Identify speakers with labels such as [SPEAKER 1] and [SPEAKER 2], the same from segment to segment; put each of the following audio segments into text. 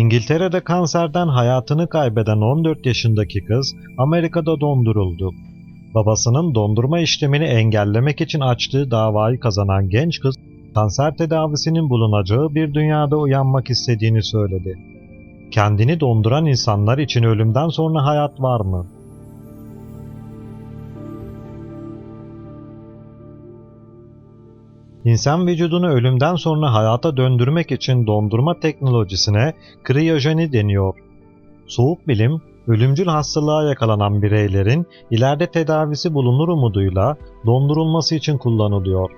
[SPEAKER 1] İngiltere'de kanserden hayatını kaybeden 14 yaşındaki kız Amerika'da donduruldu. Babasının dondurma işlemini engellemek için açtığı davayı kazanan genç kız, kanser tedavisinin bulunacağı bir dünyada uyanmak istediğini söyledi. Kendini donduran insanlar için ölümden sonra hayat var mı? İnsan vücudunu ölümden sonra hayata döndürmek için dondurma teknolojisine kriyojeni deniyor. Soğuk bilim, ölümcül hastalığa yakalanan bireylerin ileride tedavisi bulunur umuduyla dondurulması için kullanılıyor.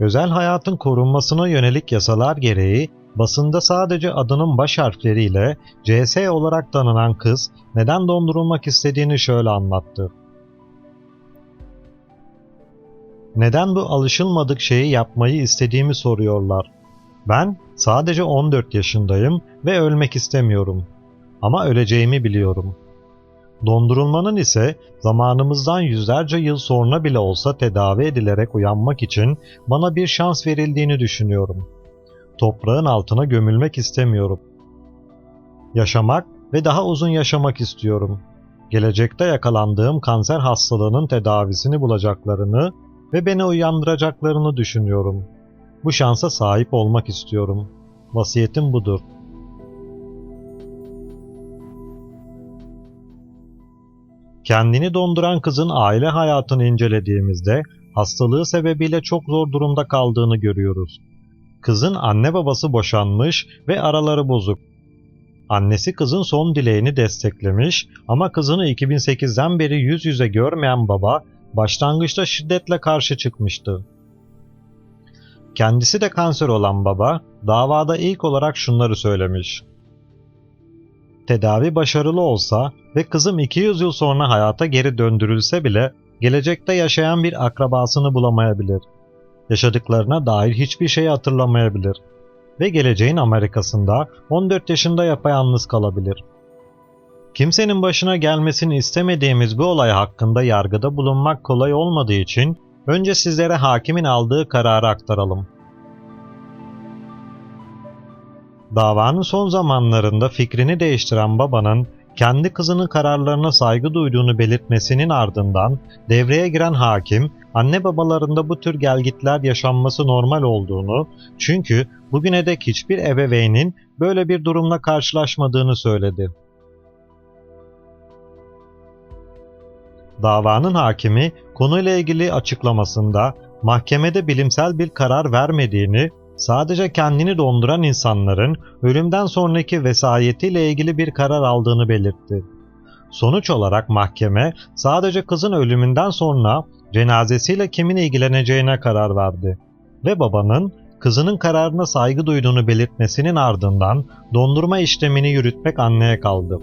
[SPEAKER 1] Özel hayatın korunmasına yönelik yasalar gereği basında sadece adının baş harfleriyle CS olarak tanınan kız neden dondurulmak istediğini şöyle anlattı. Neden bu alışılmadık şeyi yapmayı istediğimi soruyorlar. Ben sadece 14 yaşındayım ve ölmek istemiyorum. Ama öleceğimi biliyorum. Dondurulmanın ise zamanımızdan yüzlerce yıl sonra bile olsa tedavi edilerek uyanmak için bana bir şans verildiğini düşünüyorum. Toprağın altına gömülmek istemiyorum. Yaşamak ve daha uzun yaşamak istiyorum. Gelecekte yakalandığım kanser hastalığının tedavisini bulacaklarını ve beni uyandıracaklarını düşünüyorum. Bu şansa sahip olmak istiyorum. Vasiyetim budur. Kendini donduran kızın aile hayatını incelediğimizde hastalığı sebebiyle çok zor durumda kaldığını görüyoruz. Kızın anne babası boşanmış ve araları bozuk. Annesi kızın son dileğini desteklemiş ama kızını 2008'den beri yüz yüze görmeyen baba başlangıçta şiddetle karşı çıkmıştı. Kendisi de kanser olan baba davada ilk olarak şunları söylemiş. Tedavi başarılı olsa ve kızım 200 yıl sonra hayata geri döndürülse bile gelecekte yaşayan bir akrabasını bulamayabilir. Yaşadıklarına dair hiçbir şey hatırlamayabilir ve geleceğin Amerika'sında 14 yaşında yapayalnız kalabilir. Kimsenin başına gelmesini istemediğimiz bu olay hakkında yargıda bulunmak kolay olmadığı için önce sizlere hakimin aldığı kararı aktaralım. Davanın son zamanlarında fikrini değiştiren babanın kendi kızının kararlarına saygı duyduğunu belirtmesinin ardından devreye giren hakim, anne babalarında bu tür gelgitler yaşanması normal olduğunu, çünkü bugüne dek hiçbir ebeveynin böyle bir durumla karşılaşmadığını söyledi. Davanın hakimi konuyla ilgili açıklamasında mahkemede bilimsel bir karar vermediğini, sadece kendini donduran insanların ölümden sonraki vesayetiyle ilgili bir karar aldığını belirtti. Sonuç olarak mahkeme sadece kızın ölümünden sonra cenazesiyle kimin ilgileneceğine karar verdi ve babanın kızının kararına saygı duyduğunu belirtmesinin ardından dondurma işlemini yürütmek anneye kaldı.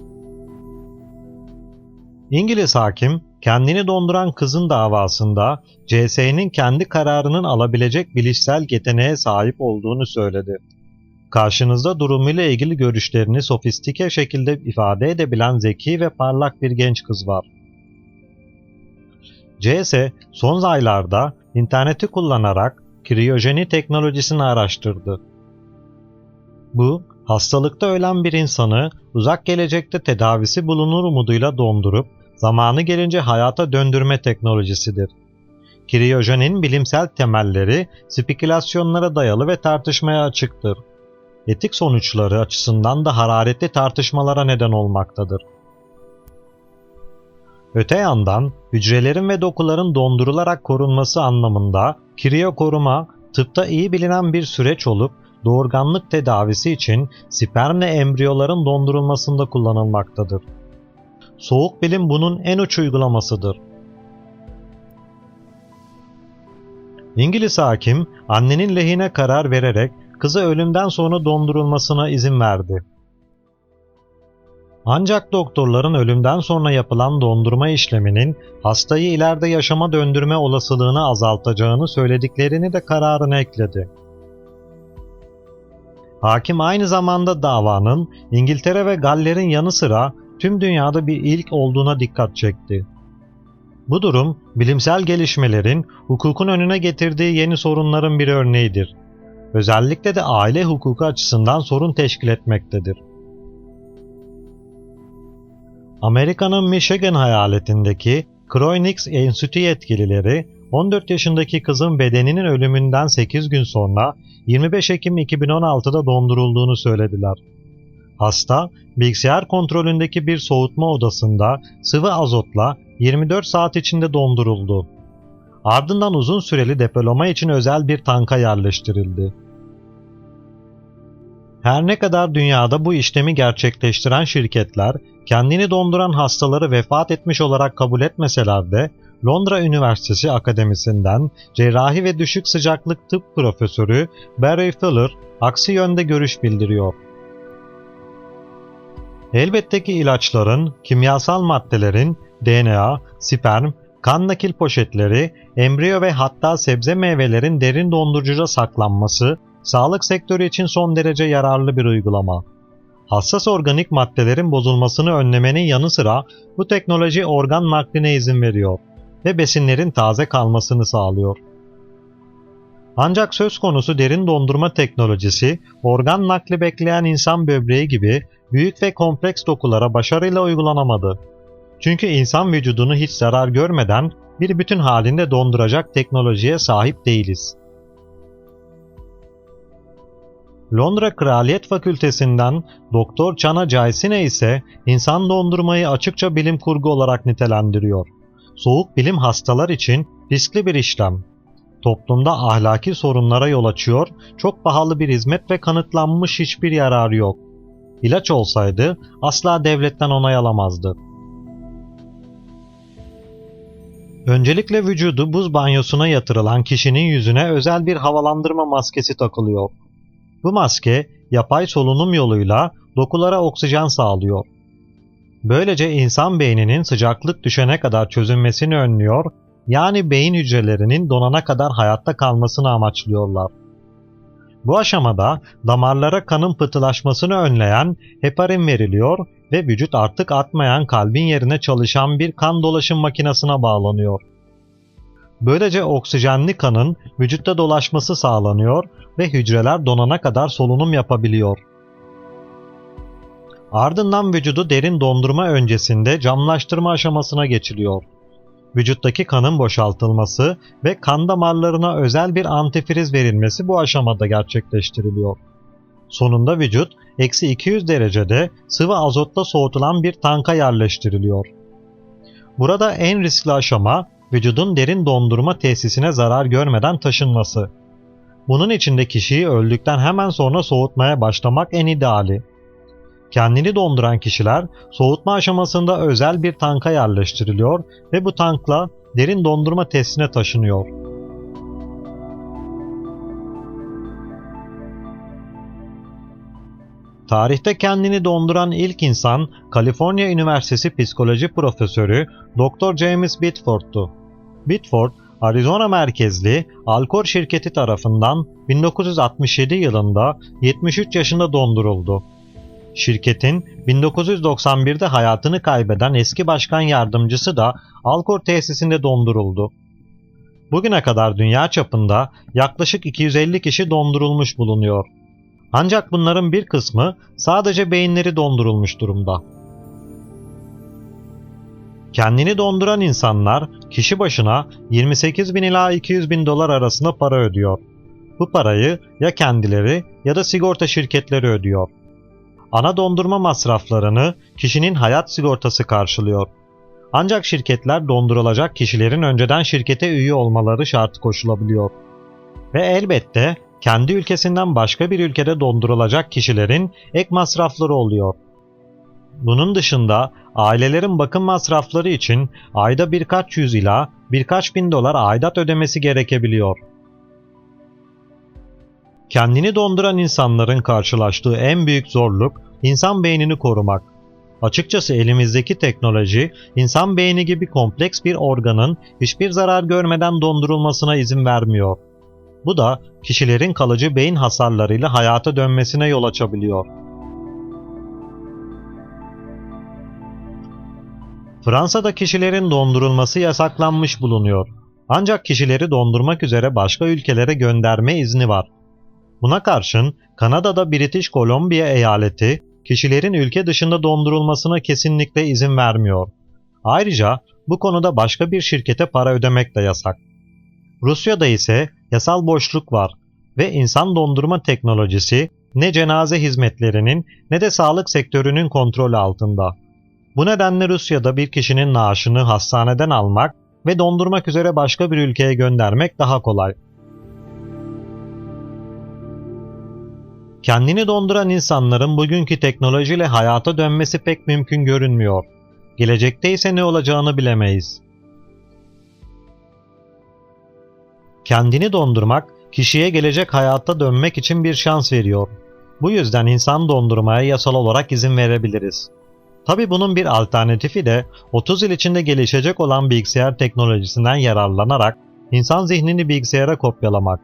[SPEAKER 1] İngiliz hakim kendini donduran kızın davasında CS'nin kendi kararının alabilecek bilişsel yeteneğe sahip olduğunu söyledi. Karşınızda durumuyla ilgili görüşlerini sofistike şekilde ifade edebilen zeki ve parlak bir genç kız var. CS son aylarda interneti kullanarak kriyojeni teknolojisini araştırdı. Bu, hastalıkta ölen bir insanı uzak gelecekte tedavisi bulunur umuduyla dondurup zamanı gelince hayata döndürme teknolojisidir. Kriyojenin bilimsel temelleri spekülasyonlara dayalı ve tartışmaya açıktır. Etik sonuçları açısından da hararetli tartışmalara neden olmaktadır. Öte yandan hücrelerin ve dokuların dondurularak korunması anlamında kriyo koruma tıpta iyi bilinen bir süreç olup doğurganlık tedavisi için spermle embriyoların dondurulmasında kullanılmaktadır. Soğuk bilim bunun en uç uygulamasıdır. İngiliz hakim annenin lehine karar vererek kızı ölümden sonra dondurulmasına izin verdi. Ancak doktorların ölümden sonra yapılan dondurma işleminin hastayı ileride yaşama döndürme olasılığını azaltacağını söylediklerini de kararına ekledi. Hakim aynı zamanda davanın İngiltere ve Galler'in yanı sıra tüm dünyada bir ilk olduğuna dikkat çekti. Bu durum, bilimsel gelişmelerin hukukun önüne getirdiği yeni sorunların bir örneğidir. Özellikle de aile hukuku açısından sorun teşkil etmektedir. Amerika'nın Michigan hayaletindeki Kroenix Enstitü yetkilileri 14 yaşındaki kızın bedeninin ölümünden 8 gün sonra 25 Ekim 2016'da dondurulduğunu söylediler. Hasta, bilgisayar kontrolündeki bir soğutma odasında sıvı azotla 24 saat içinde donduruldu. Ardından uzun süreli depolama için özel bir tanka yerleştirildi. Her ne kadar dünyada bu işlemi gerçekleştiren şirketler kendini donduran hastaları vefat etmiş olarak kabul etmeseler de Londra Üniversitesi Akademisi'nden cerrahi ve düşük sıcaklık tıp profesörü Barry Fuller aksi yönde görüş bildiriyor. Elbette ki ilaçların, kimyasal maddelerin, DNA, sperm, kan nakil poşetleri, embriyo ve hatta sebze meyvelerin derin dondurucuda saklanması, sağlık sektörü için son derece yararlı bir uygulama. Hassas organik maddelerin bozulmasını önlemenin yanı sıra bu teknoloji organ nakline izin veriyor ve besinlerin taze kalmasını sağlıyor. Ancak söz konusu derin dondurma teknolojisi, organ nakli bekleyen insan böbreği gibi büyük ve kompleks dokulara başarıyla uygulanamadı. Çünkü insan vücudunu hiç zarar görmeden bir bütün halinde donduracak teknolojiye sahip değiliz. Londra Kraliyet Fakültesinden Doktor Chana Jaisine ise insan dondurmayı açıkça bilim kurgu olarak nitelendiriyor. Soğuk bilim hastalar için riskli bir işlem. Toplumda ahlaki sorunlara yol açıyor, çok pahalı bir hizmet ve kanıtlanmış hiçbir yararı yok. İlaç olsaydı asla devletten onay alamazdı. Öncelikle vücudu buz banyosuna yatırılan kişinin yüzüne özel bir havalandırma maskesi takılıyor. Bu maske yapay solunum yoluyla dokulara oksijen sağlıyor. Böylece insan beyninin sıcaklık düşene kadar çözünmesini önlüyor, yani beyin hücrelerinin donana kadar hayatta kalmasını amaçlıyorlar. Bu aşamada damarlara kanın pıhtılaşmasını önleyen heparin veriliyor ve vücut artık atmayan kalbin yerine çalışan bir kan dolaşım makinesine bağlanıyor. Böylece oksijenli kanın vücutta dolaşması sağlanıyor ve hücreler donana kadar solunum yapabiliyor. Ardından vücudu derin dondurma öncesinde camlaştırma aşamasına geçiliyor. Vücuttaki kanın boşaltılması ve kan damarlarına özel bir antifriz verilmesi bu aşamada gerçekleştiriliyor. Sonunda vücut eksi 200 derecede sıvı azotla soğutulan bir tanka yerleştiriliyor. Burada en riskli aşama vücudun derin dondurma tesisine zarar görmeden taşınması. Bunun içinde kişiyi öldükten hemen sonra soğutmaya başlamak en ideali. Kendini donduran kişiler soğutma aşamasında özel bir tanka yerleştiriliyor ve bu tankla derin dondurma testine taşınıyor. Tarihte kendini donduran ilk insan Kaliforniya Üniversitesi Psikoloji Profesörü Dr. James Bitford'tu. Bitford, Arizona merkezli Alkor şirketi tarafından 1967 yılında 73 yaşında donduruldu. Şirketin 1991'de hayatını kaybeden eski başkan yardımcısı da Alkor tesisinde donduruldu. Bugüne kadar dünya çapında yaklaşık 250 kişi dondurulmuş bulunuyor. Ancak bunların bir kısmı sadece beyinleri dondurulmuş durumda. Kendini donduran insanlar kişi başına 28 bin ila 200 bin dolar arasında para ödüyor. Bu parayı ya kendileri ya da sigorta şirketleri ödüyor. Ana dondurma masraflarını kişinin hayat sigortası karşılıyor. Ancak şirketler dondurulacak kişilerin önceden şirkete üye olmaları şartı koşulabiliyor. Ve elbette kendi ülkesinden başka bir ülkede dondurulacak kişilerin ek masrafları oluyor. Bunun dışında ailelerin bakım masrafları için ayda birkaç yüz ila birkaç bin dolar aidat ödemesi gerekebiliyor. Kendini donduran insanların karşılaştığı en büyük zorluk insan beynini korumak. Açıkçası elimizdeki teknoloji insan beyni gibi kompleks bir organın hiçbir zarar görmeden dondurulmasına izin vermiyor. Bu da kişilerin kalıcı beyin hasarlarıyla hayata dönmesine yol açabiliyor. Fransa'da kişilerin dondurulması yasaklanmış bulunuyor. Ancak kişileri dondurmak üzere başka ülkelere gönderme izni var. Buna karşın Kanada'da British Columbia eyaleti kişilerin ülke dışında dondurulmasına kesinlikle izin vermiyor. Ayrıca bu konuda başka bir şirkete para ödemek de yasak. Rusya'da ise yasal boşluk var ve insan dondurma teknolojisi ne cenaze hizmetlerinin ne de sağlık sektörünün kontrolü altında. Bu nedenle Rusya'da bir kişinin naaşını hastaneden almak ve dondurmak üzere başka bir ülkeye göndermek daha kolay. Kendini donduran insanların bugünkü teknolojiyle hayata dönmesi pek mümkün görünmüyor. Gelecekte ise ne olacağını bilemeyiz. Kendini dondurmak, kişiye gelecek hayatta dönmek için bir şans veriyor. Bu yüzden insan dondurmaya yasal olarak izin verebiliriz. Tabi bunun bir alternatifi de 30 yıl içinde gelişecek olan bilgisayar teknolojisinden yararlanarak insan zihnini bilgisayara kopyalamak.